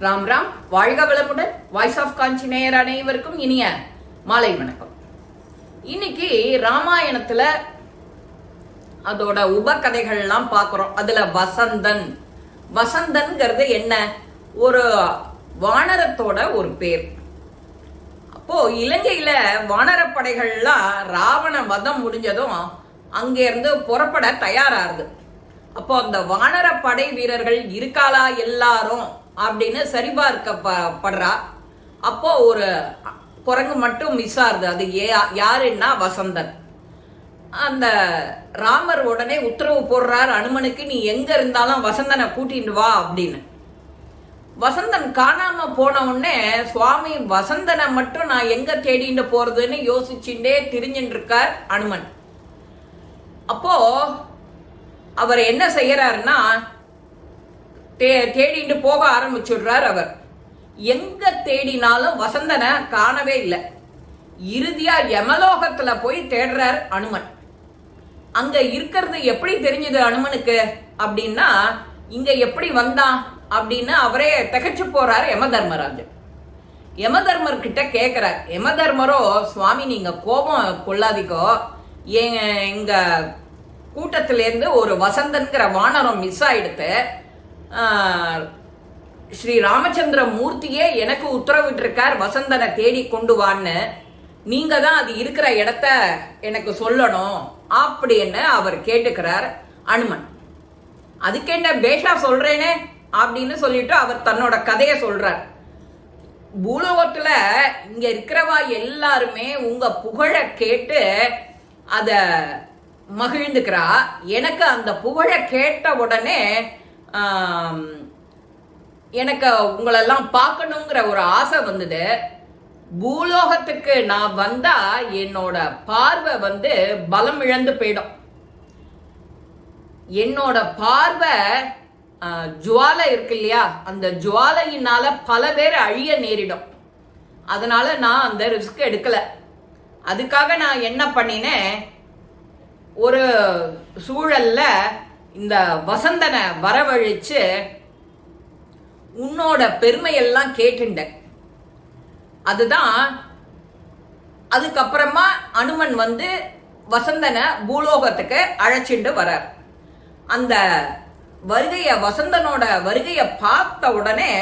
ராம் ராம். வாழ்க வளமுடன். Voice of காஞ்சி நேயர் அனைவருக்கும் இனிய மாலை வணக்கம். இன்னைக்கு ராமாயணத்துல அதோட உபகதைகள்லாம் பார்க்குறோம். அதுல வசந்தன். வசந்தன்கிறது என்ன? ஒரு வானரத்தோட ஒரு பேர். அப்போ இலங்கையில வானரப்படைகள்லாம் ராவண வதம் முடிஞ்சதும் அங்கேருந்து புறப்பட தயாராகுது அப்போ அந்த வானர படை வீரர்கள் இருக்காளா எல்லாரும்? அப்படின்னு சரிபார்க்கப்படுறா. அப்போ ஒரு குரங்கு மட்டும் மிஸ் ஆகுது அது ஏ யாருன்னா வசந்தன். அந்த ராமர் உடனே உத்தரவு போடுறார். அனுமனுக்கு நீ எங்க இருந்தாலும் வசந்தனை கூட்டிட்டு வா அப்படின்னு. வசந்தன் காணாம போன உடனே சுவாமி வசந்தனை மட்டும் நான் எங்க தேடிட்டு போறதுன்னு யோசிச்சுட்டே திரிஞ்சுட்டு இருக்கார் அனுமன். அப்போ அவர் என்ன செய்யறாருன்னா தே தேடிட்டு போக ஆரம்பிச்சுடுறார் அவர். எங்க தேடினாலும் வசந்தனை காணவே இல்லை. இறுதியா யமலோகத்துல போய் தேடுறார் அனுமன். அங்க இருக்கிறது எப்படி தெரிஞ்சது அனுமனுக்கு? அப்படின்னா இங்க எப்படி வந்தான்? அப்படின்னு அவரே திகச்சு போறார் யம தர்மராஜன் யம தர்மர் கிட்ட கேக்குறார் யம தர்மரோ சுவாமி நீங்க கோபம் கொள்ளாதிக்கோ எங்க கூட்டத்திலேருந்து ஒரு வசந்தன்கிற வானரம் மிஸ் ஆயிடுத்து. ஸ்ரீ ராமச்சந்திர மூர்த்தியே எனக்கு உத்தரவிட்டிருக்கார். வசந்தனை தேடி கொண்டு வான்னு. நீங்க தான் அது இருக்கிற இடத்த எனக்கு சொல்லணும் அப்படின்னு அவர் கேட்டுக்கிறார் அனுமன். அதுக்கென்ன பேஷா சொல்றேனே அப்படின்னு சொல்லிட்டு அவர் தன்னோட கதையை சொல்றார். பூலோகத்துல இங்க இருக்கிறவா எல்லாருமே உங்க புகழ கேட்டு அத மகிழ்ந்துக்கிறா. எனக்கு அந்த புகழ கேட்ட உடனே எனக்கு உங்களெல்லாம் பார்க்கணுங்கிற ஒரு ஆசை வந்தது. பூலோகத்துக்கு நான் வந்தா என்னோட பார்வை வந்து பலம் இழந்து போயிடும். என்னோட பார்வை ஜுவாலை இருக்கு இல்லையா? அந்த ஜுவாலையினால பல பேர் அழிய நேரிடும். அதனால நான் அந்த ரிஸ்க் எடுக்கல. அதுக்காக நான் என்ன பண்ணினேன்? ஒரு சூழல்ல இந்த வசந்தனை வரவழைச்சு உன்னோட பெருமையெல்லாம் கேட்டுண்டேன் அதுதான் அதுக்கப்புறமா அனுமன் வந்து வசந்தனை பூலோகத்துக்கு அழைச்சிட்டு வரார். அந்த வருகையை வசந்தனோட வருகையை பார்த்த உடனே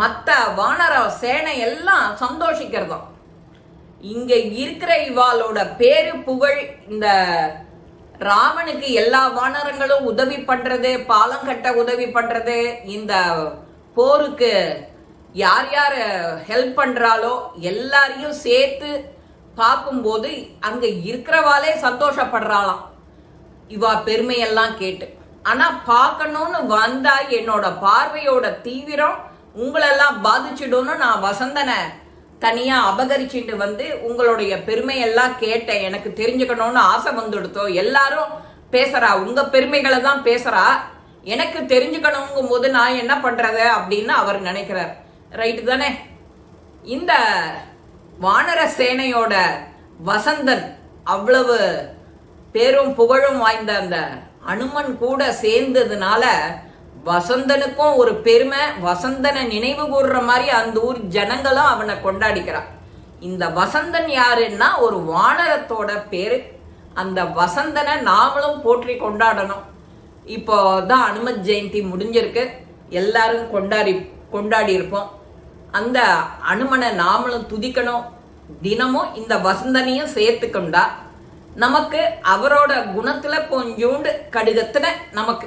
மற்ற வானர சேனை எல்லாம் சந்தோஷிக்கிறதும். இங்க இருக்கிற இவாளோட பேரு புகழ் இந்த ராமனுக்கு எல்லா வானரங்களும் உதவி பண்றது பாலம் கட்ட உதவி பண்றது இந்த போருக்கு யார் யார் ஹெல்ப் பண்றாலோ எல்லாரையும் சேர்த்து பார்க்கும்போது அங்க இருக்கிறவாளே சந்தோஷப்படுறாளாம். இவா பெருமையெல்லாம் கேட்டு. ஆனா பார்க்கணும்னு வந்தா என்னோட பார்வையோட தீவிரம் உங்களெல்லாம் பாதிச்சிடும்னு நான் வசந்தனை. தனியாக அபகரிச்சுட்டு வந்து உங்களுடைய பெருமையெல்லாம் கேட்டேன் எனக்கு தெரிஞ்சுக்கணும்னு ஆசை வந்துடுத்தோ? எல்லாரும் பேசுகிறா உங்கள் பெருமைகளை தான் பேசுகிறா எனக்கு தெரிஞ்சுக்கணுங்கும் போது நான் என்ன பண்ணுறது அப்படின்னு அவர் நினைக்கிறார். ரைட்டு தானே? இந்த வானர சேனையோட வசந்தன் அவ்வளவு பேரும் புகழும் வாய்ந்த அந்த அனுமன் கூட சேர்ந்ததுனால வசந்தனுக்கும் ஒரு பெருமை வசந்தனை நினைவு கூடுற மாதிரி அந்த ஊர் ஜனங்களும் அவனை கொண்டாடிக்கிறான் இந்த வசந்தன் யாருன்னா ஒரு வானரத்தோட பேரு. அந்த வசந்தனை நாமளும் போற்றி கொண்டாடணும். இப்போ தான் அனுமத் ஜெயந்தி முடிஞ்சிருக்கு. எல்லாரும் கொண்டாடி கொண்டாடி இருப்போம் அந்த அனுமனை நாமளும் துதிக்கணும். தினமும் இந்த வசந்தனையும் சேர்த்துக்கொண்டா நமக்கு அவரோட குணத்தில் கொஞ்சோண்டு கடுகத்துல நமக்கு